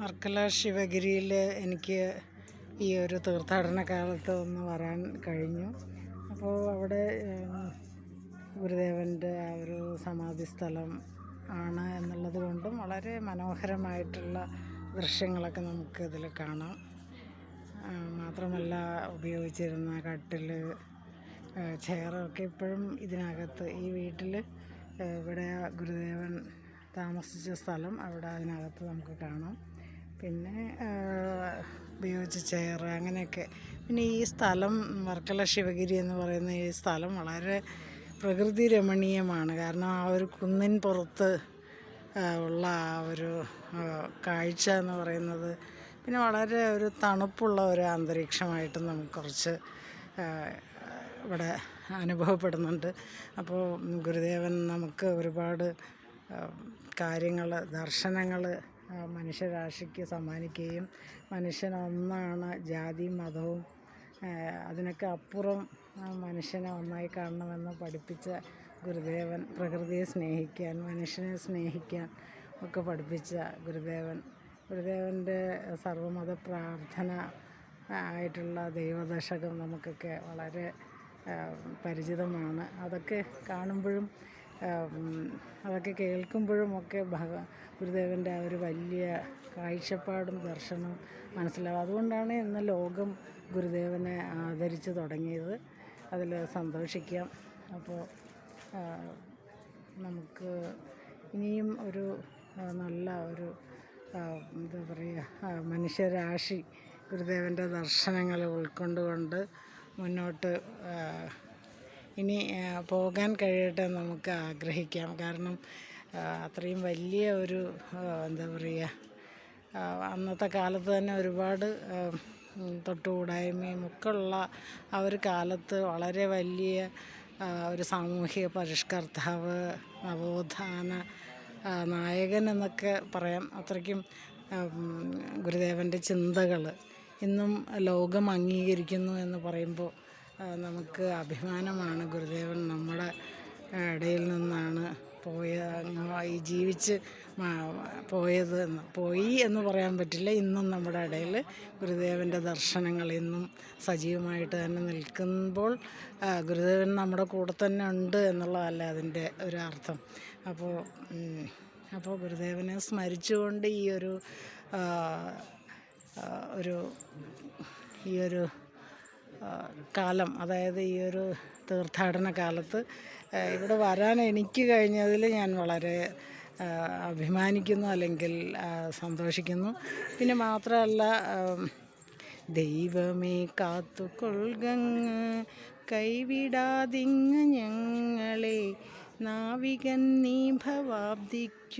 വർക്കല ശിവഗിരിയിൽ എനിക്ക് ഈ ഒരു തീർത്ഥാടന കാലത്ത് ഒന്ന് വരാൻ കഴിഞ്ഞു. അപ്പോൾ അവിടെ ഗുരുദേവന്റെ ആ ഒരു സമാധി സ്ഥലം ആണ് എന്നുള്ളത് കൊണ്ടും വളരെ മനോഹരമായിട്ടുള്ള ദൃശ്യങ്ങളൊക്കെ നമുക്ക് ഇതിൽ കാണാം. മാത്രമല്ല ഉപയോഗിച്ചിരുന്ന കട്ടിൽ ചെയറൊക്കെ ഇപ്പോഴും ഇതിനകത്ത്. ഈ വീട്ടിൽ ഇവിടെ ഗുരുദേവൻ താമസിച്ച സ്ഥലം അവിടെ അതിനകത്ത് നമുക്ക് കാണാം. പിന്നെ ഉപയോഗിച്ച ചെയർ അങ്ങനെയൊക്കെ. പിന്നെ ഈ സ്ഥലം വർക്കല ശിവഗിരി എന്ന് പറയുന്ന ഈ സ്ഥലം വളരെ പ്രകൃതി രമണീയമാണ്. കാരണം ആ ഒരു കുന്നിൻ പുറത്ത് ഉള്ള ആ ഒരു കാഴ്ച എന്ന് പറയുന്നത് പിന്നെ വളരെ ഒരു തണുപ്പുള്ള ഒരു അന്തരീക്ഷമായിട്ട് നമുക്ക് കുറച്ച് ഇവിടെ അനുഭവപ്പെടുന്നുണ്ട്. അപ്പോൾ ഗുരുദേവൻ നമുക്ക് ഒരുപാട് കാര്യങ്ങൾ ദർശനങ്ങൾ മനുഷ്യരാശിക്ക് സമ്മാനിക്കുകയും മനുഷ്യൻ ഒന്നാണ് ജാതിയും മതവും. അതിനൊക്കെ അപ്പുറം മനുഷ്യനെ ഒന്നായി കാണണമെന്ന് പഠിപ്പിച്ച ഗുരുദേവൻ പ്രകൃതിയെ സ്നേഹിക്കാൻ മനുഷ്യനെ സ്നേഹിക്കാൻ ഒക്കെ പഠിപ്പിച്ച ഗുരുദേവൻ. ഗുരുദേവന്റെ സർവമത പ്രാർത്ഥന ആയിട്ടുള്ള ദൈവദശകം നമുക്കൊക്കെ വളരെ പരിചിതമാണ്. അതൊക്കെ കാണുമ്പോഴും അതൊക്കെ കേൾക്കുമ്പോഴുമൊക്കെ ഭഗ ഗുരുദേവന്റെ ആ ഒരു വലിയ കാഴ്ചപ്പാടും ദർശനവും മനസ്സിലാവും. അതുകൊണ്ടാണ് ഇന്ന് ലോകം ഗുരുദേവനെ ആദരിച്ച് തുടങ്ങിയത്. അതിൽ സന്തോഷിക്കാം. അപ്പോൾ നമുക്ക് ഇനിയും ഒരു നല്ല ഒരു എന്താ പറയുക മനുഷ്യരാശി ഗുരുദേവന്റെ ദർശനങ്ങൾ ഉൾക്കൊണ്ടുകൊണ്ട് മുന്നോട്ട് ഇനി പോകാൻ കഴിയട്ടെ നമുക്ക് ആഗ്രഹിക്കാം. കാരണം അത്രയും വലിയ ഒരു എന്താ പറയുക അന്നത്തെ കാലത്ത് തന്നെ ഒരുപാട് തൊട്ടുകൂടായ്മയും ഒക്കെ ഉള്ള ആ ഒരു കാലത്ത് വളരെ വലിയ ഒരു സാമൂഹിക പരിഷ്കർത്താവ് നവോത്ഥാന നായകൻ എന്നൊക്കെ പറയാം. അത്രയ്ക്കും ഗുരുദേവന്റെ ചിന്തകൾ ഇന്നും ലോകം അംഗീകരിക്കുന്നു എന്ന് പറയുമ്പോൾ നമുക്ക് അഭിമാനമാണ് ഗുരുദേവൻ നമ്മുടെ ഇടയിൽ നിന്നാണ് പോയ ഈ ജീവിച്ച് പോയത് എന്ന് പോയി എന്ന് പറയാൻ പറ്റില്ല. ഇന്നും നമ്മുടെ ഇടയിൽ ഗുരുദേവന്റെ ദർശനങ്ങൾ ഇന്നും സജീവമായിട്ട് തന്നെ നിൽക്കുമ്പോൾ ഗുരുദേവൻ നമ്മുടെ കൂടെ തന്നെ ഉണ്ട് എന്നുള്ളതല്ല അതിന്റെ ഒരു അർത്ഥം. അപ്പോൾ അപ്പോൾ ഗുരുദേവനെ സ്മരിച്ചുകൊണ്ട് ഈ ഒരു ഒരു ഈ ഒരു കാലം അതായത് ഈ ഒരു തീർത്ഥാടന കാലത്ത് ഇവിടെ വരാൻ എനിക്ക് കഴിഞ്ഞതിൽ ഞാൻ വളരെ അഭിമാനിക്കുന്നു അല്ലെങ്കിൽ സന്തോഷിക്കുന്നു. പിന്നെ മാത്രമല്ല ദൈവമേ കാത്തുകൊള്ളുകങ്ങ് കൈവിടാതിങ്ങ് ഞങ്ങളെ നാവികൻ നീ ഭവാബ്ദിക്കോരാവിവൻ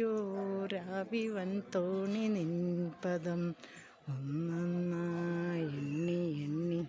തോണി നിൻപദം ഒന്നൊന്നായി എണ്ണി എണ്ണി.